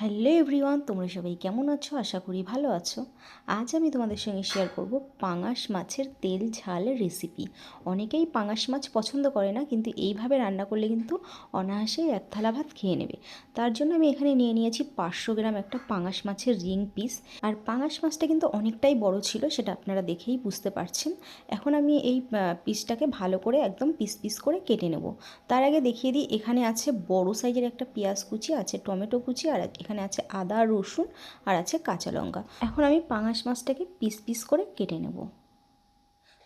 Hello everyone, তোমরা সবাই কেমন আছো? আশা করি ভালো আছো। আজ আমি তোমাদের সঙ্গে শেয়ার করব পাঙাশ মাছের তেল ঝাল রেসিপি অনেকেই পাঙাশ মাছ পছন্দ করে না, কিন্তু এইভাবে রান্না করলে কিন্তু অনায়াসেই এক থালা ভাত খেয়ে নেবে। তার জন্য আমি এখানে নিয়ে নিয়েছি পাঁচশো গ্রাম একটা পাঙাশ মাছের রিং পিস আর পাঙাশ মাছটা কিন্তু অনেকটাই বড় ছিল, সেটা আপনারা দেখেই বুঝতে পারছেন। এখন আমি এই পিসটাকে ভালো করে একদম পিস পিস করে কেটে নেব। তার আগে দেখিয়ে দিই, এখানে আছে বড় সাইজের একটা পেঁয়াজ কুচি, আছে টমেটো কুচি আর এখানে আছে আদা, রসুন আর আছে কাঁচা লঙ্কা। এখন আমি পাঙাশ মাছটাকে পিস পিস করে কেটে নেব।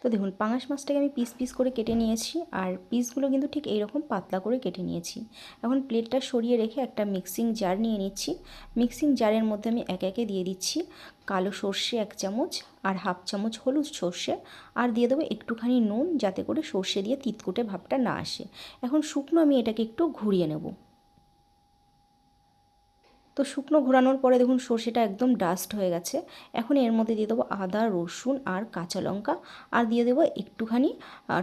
তো দেখুন, পাঙাশ মাছটাকে আমি পিস পিস করে কেটে নিয়েছি আর পিসগুলো কিন্তু ঠিক এইরকম পাতলা করে কেটে নিয়েছি। এখন প্লেটটা সরিয়ে রেখে একটা মিক্সিং জার নিয়ে নিচ্ছি। মিক্সিং জারের মধ্যে আমি একে একে দিয়ে দিচ্ছি কালো সর্ষে এক চামচ আর হাফ চামচ হলুদ সর্ষে আর দিয়ে দেবো একটুখানি নুন যাতে করে সর্ষে দিয়ে তিতকুটে ভাবটা না আসে। এখন শুকনো আমি এটাকে একটু ঘুরিয়ে নেব। তো শুকনো ঘোরানোর পরে দেখুন সর্ষেটা একদম ডাস্ট হয়ে গেছে। এখন এর মধ্যে দিয়ে দেবো আদা, রসুন আর কাঁচা লঙ্কা আর দিয়ে দেবো একটুখানি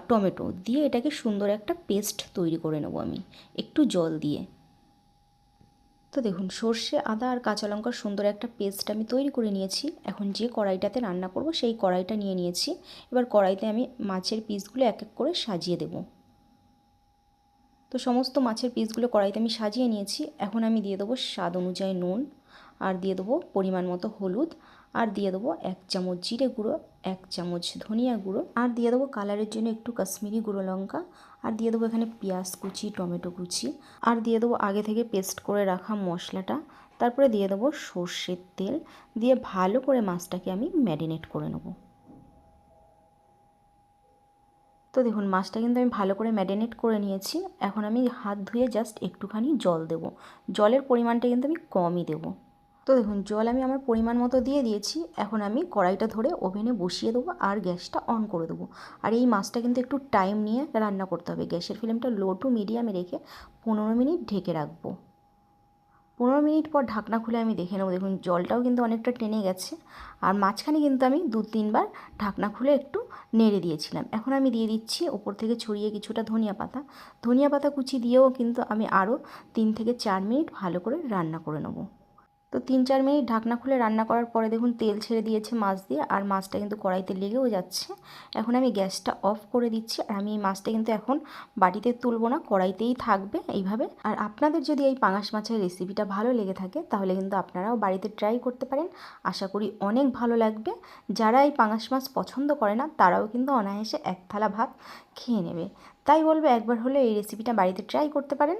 টমেটো। দিয়ে এটাকে সুন্দর একটা পেস্ট তৈরি করে নেব আমি, একটু জল দিয়ে। তো দেখুন সর্ষে, আদা আর কাঁচা লঙ্কার সুন্দর একটা পেস্ট আমি তৈরি করে নিয়েছি। এখন যে কড়াইটাতে রান্না করব সেই কড়াইটা নিয়ে নিয়েছি। এবার কড়াইতে আমি মাছের পিসগুলো এক এক করে সাজিয়ে দেবো। তো সমস্ত মাছের পিসগুলো কড়াইতে আমি সাজিয়ে নিয়েছি। এখন আমি দিয়ে দেবো স্বাদ অনুযায়ী নুন, আর দিয়ে দেবো পরিমাণ মতো হলুদ, আর দিয়ে দেবো এক চামচ জিরে গুঁড়ো, এক চামচ ধনিয়া গুঁড়ো, আর দিয়ে দেবো কালারের জন্য একটু কাশ্মীরি গুঁড়ো লঙ্কা, আর দিয়ে দেবো এখানে পেঁয়াজ কুচি, টমেটো কুচি, আর দিয়ে দেবো আগে থেকে পেস্ট করে রাখা মশলাটা। তারপরে দিয়ে দেবো সর্ষের তেল, দিয়ে ভালো করে মাছটাকে আমি ম্যারিনেট করে নেব। তো দেখুন, মাছটা কিন্তু আমি ভালো করে ম্যারিনেট করে নিয়েছি। এখন আমি হাত ধুয়ে জাস্ট একটুখানি জল দেব। জলের পরিমাণটা কিন্তু আমি কমই দেব। তো দেখুন, জল আমি আমার পরিমাণ মতো দিয়ে দিয়েছি। এখন আমি কড়াইটা ধরে ওভেনে বসিয়ে দেবো আর গ্যাসটা অন করে দেবো। আর এই মাছটা কিন্তু একটু টাইম নিয়ে রান্না করতে হবে। গ্যাসের ফ্লেমটা লো টু মিডিয়ামে রেখে পনেরো মিনিট ঢেকে রাখব। পনেরো মিনিট পর ঢাকনা খুলে আমি দেখে নেব। দেখুন, জলটাও কিন্তু অনেকটা টেনে গেছে। আর মাঝখানে কিন্তু আমি দু তিনবার ঢাকনা খুলে একটু নেড়ে দিয়েছিলাম। এখন আমি দিয়ে দিচ্ছি ওপর থেকে ছড়িয়ে কিছুটা ধনিয়া পাতা। ধনিয়া পাতা কুচি দিয়েও কিন্তু আমি আরও তিন থেকে চার মিনিট ভালো করে রান্না করে নেব। তো তিন চার মিনিট ঢাকনা খুলে রান্না করার পরে দেখুন তেল ছেড়ে দিয়েছে মাছ দিয়ে, আর মাছটা কিন্তু কড়াইতে লেগেও যাচ্ছে। এখন আমি গ্যাসটা অফ করে দিচ্ছি, আর আমি এই মাছটা কিন্তু এখন বাটিতে তুলবো না, কড়াইতেই থাকবে এইভাবে। আর আপনাদের যদি এই পাঙাশ মাছের রেসিপিটা ভালো লেগে থাকে, তাহলে কিন্তু আপনারাও বাড়িতে ট্রাই করতে পারেন। আশা করি অনেক ভালো লাগবে। যারা এই পাঙাশ মাছ পছন্দ করে না, তারাও কিন্তু অনায়াসে এক থালা ভাত খেয়ে নেবে। তাই বলব একবার হলে এই রেসিপিটা বাড়িতে ট্রাই করতে পারেন।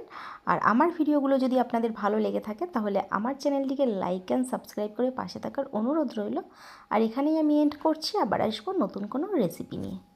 আর আমার ভিডিওগুলো যদি আপনাদের ভালো লেগে থাকে, তাহলে আমার চ্যানেলটিকে লাইক অ্যান্ড সাবস্ক্রাইব করে পাশে থাকার অনুরোধ রইল। আর এখানেই আমি এন্ড করছি, আবার আসব নতুন কোনো রেসিপি নিয়ে।